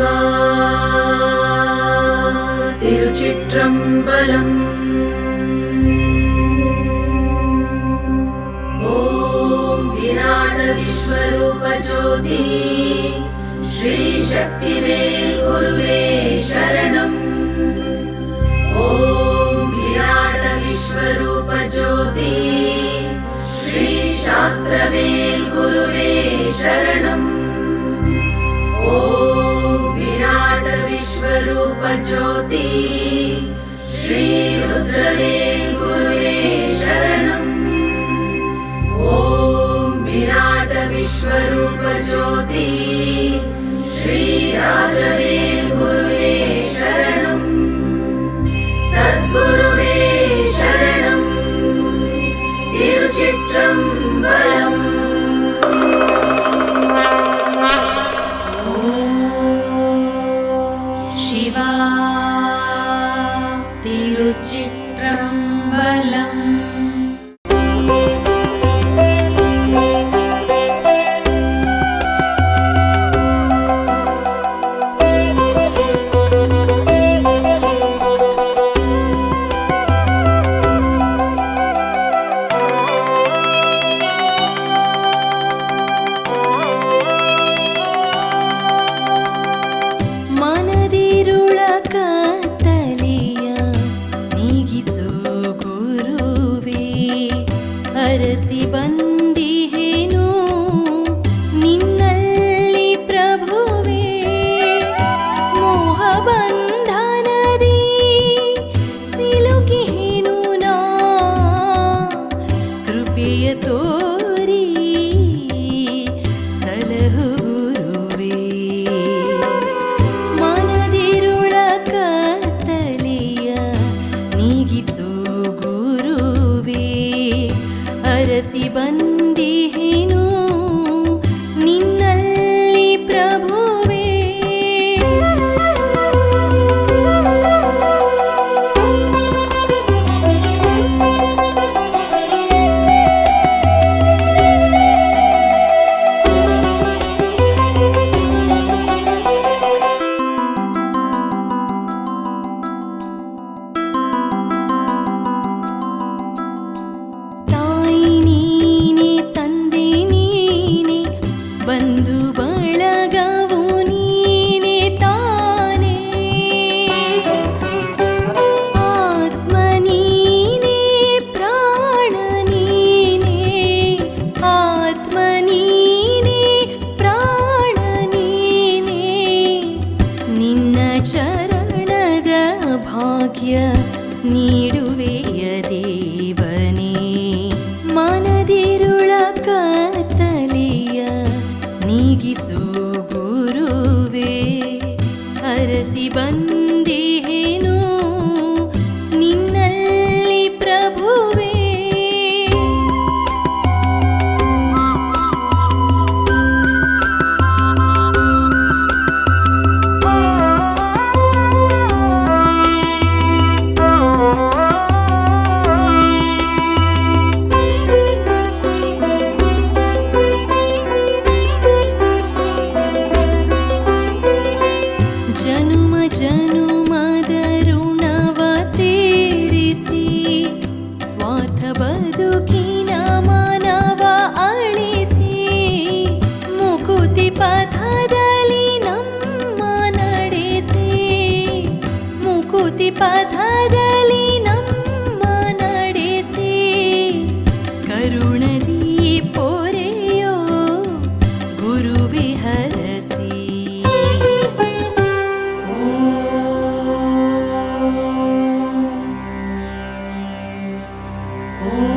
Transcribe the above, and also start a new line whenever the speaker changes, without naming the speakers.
சிவா திருச்சிற்றம்பலம். ஓம் விராட விஸ்வரூப ஜோதி ஸ்ரீ சக்தி மேல் குருவே சரணம். ஓம் விராட விஸ்வரூப ஜோதி குருவே சரணம். ஓம் रूपज्योति श्रीरुद्रवे गुरुवे शरणम्। ॐ विराट विश्वरूपज्योति शिवा तिरुचित्रम्।
ಚರಣದ ಭಾಗ್ಯ ನೀಡುವೆಯ ಮುಕುತಿ ಪಥದಲ್ಲಿ ನಮ್ಮ ನಡೆಸಿ ಕರುಣದಿ ಪೊರೆಯೋ ಗುರುವಿ ಹರಸಿ ಓಂ